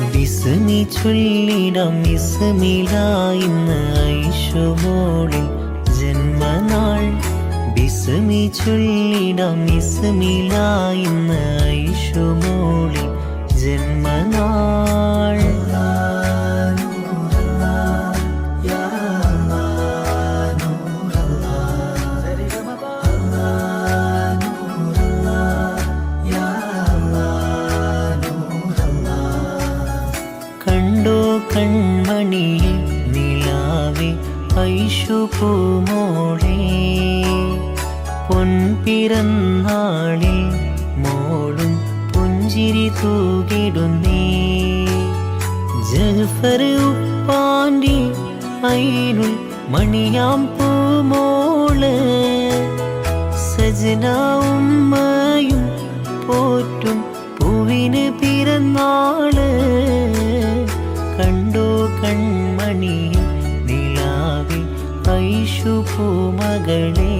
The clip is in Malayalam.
ബിസ്മി ചൊല്ലിടം ഇസ്മിലായിന്ന് ഐഷുമോളിൽ ജന്മനാൾ. ബിസ്മി ചൊല്ലിടം ഇസ്മിലായിന്ന് ഐഷുമോളിൽ ജന്മനാൾ. കണ്ടോ കൺമണിയെ നിലാവെ ഐഷു പൂമോളെ പൊൻപിറന്നാളിൽ മോളും പുഞ്ചിരി തൂകിടുന്നേ. ജഫർ ഉപ്പാന്റെ ഐനു മണിയാം പൂമോൾ. സജന കണ്ടോ കൺമണി നിലാവി ഐഷു പൂമകളേ